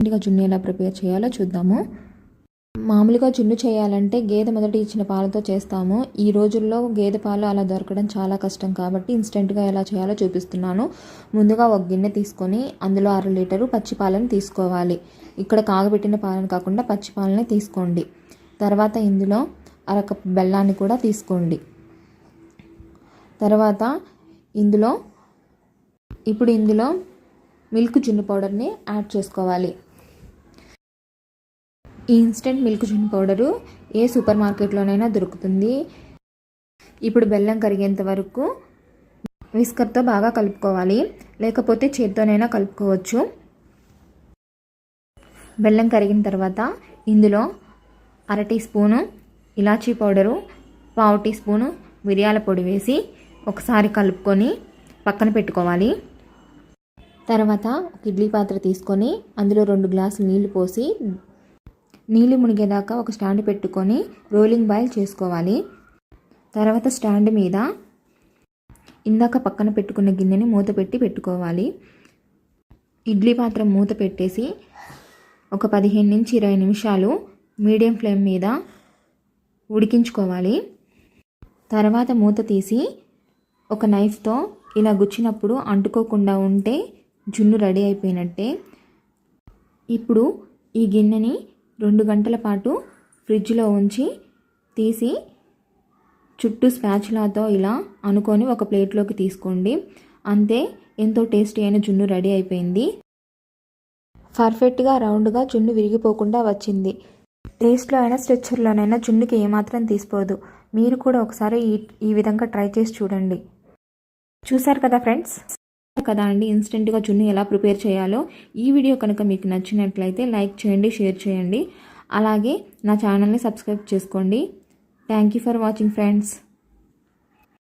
ముందుగా జున్ను ఎలా ప్రిపేర్ చేయాలో చూద్దాము. మామూలుగా జున్ను చేయాలంటే గేదె మొదటి ఇచ్చిన పాలతో చేస్తాము. ఈ రోజుల్లో గేదె పాలు అలా దొరకడం చాలా కష్టం కాబట్టి ఇన్స్టెంట్గా ఎలా చేయాలో చూపిస్తున్నాను. ముందుగా ఒక గిన్నె తీసుకొని అందులో అర లీటరు పచ్చి పాలను తీసుకోవాలి. ఇక్కడ కాగబెట్టిన పాలను కాకుండా పచ్చి పాలనే తీసుకోండి. తర్వాత ఇందులో అరకప్ బెల్లాన్ని కూడా తీసుకోండి. తర్వాత ఇందులో ఇప్పుడు ఇందులో మిల్క్ జున్ను పౌడర్ని యాడ్ చేసుకోవాలి. ఈ ఇన్స్టెంట్ మిల్క్ జున్ పౌడరు ఏ సూపర్ మార్కెట్లోనైనా దొరుకుతుంది. ఇప్పుడు బెల్లం కరిగేంత వరకు విస్కర్తో బాగా కలుపుకోవాలి. లేకపోతే చేత్తోనైనా కలుపుకోవచ్చు. బెల్లం కరిగిన తర్వాత ఇందులో అర టీ స్పూను ఇలాచీ పౌడరు పావు టీ స్పూను మిరియాల పొడి వేసి ఒకసారి కలుపుకొని పక్కన పెట్టుకోవాలి. తర్వాత ఒక ఇడ్లీ పాత్ర తీసుకొని అందులో రెండు గ్లాసులు నీళ్ళు పోసి నీళ్ళు మునిగేదాకా ఒక స్టాండ్ పెట్టుకొని రోలింగ్ బాయిల్ చేసుకోవాలి. తర్వాత స్టాండ్ మీద ఇందాక పక్కన పెట్టుకున్న గిన్నెని మూత పెట్టి పెట్టుకోవాలి. ఇడ్లీ పాత్ర మూత పెట్టేసి ఒక పదిహేను నుంచి ఇరవై నిమిషాలు మీడియం ఫ్లేమ్ మీద ఉడికించుకోవాలి. తర్వాత మూత తీసి ఒక నైఫ్తో ఇలా గుచ్చినప్పుడు అంటుకోకుండా ఉంటే జున్ను రెడీ అయిపోయినట్టే. ఇప్పుడు ఈ గిన్నెని రెండు గంటల పాటు ఫ్రిడ్జ్లో ఉంచి తీసి చుట్టూ స్పాచులాతో ఇలా అనుకొని ఒక ప్లేట్లోకి తీసుకోండి. అంతే ఎంతో టేస్టీ అయిన జున్ను రెడీ అయిపోయింది. పర్ఫెక్ట్గా రౌండ్గా జున్ను విరిగిపోకుండా వచ్చింది. టేస్ట్లో అయినా స్ట్రెచ్చర్లోనైనా జున్నుకి ఏమాత్రం తీసిపోదు మీరు కూడా ఒకసారి ఈ ఈ విధంగా ట్రై చేసి చూడండి. చూసారు కదా ఫ్రెండ్స్? కదా అండి? ఇన్స్టెంట్గా చున్ని ఎలా ప్రిపేర్ చేయాలో ఈ వీడియో కనుక మీకు నచ్చినట్లయితే లైక్ చేయండి షేర్ చేయండి. అలాగే నా ఛానల్ని సబ్స్క్రైబ్ చేసుకోండి. Thank you for watching friends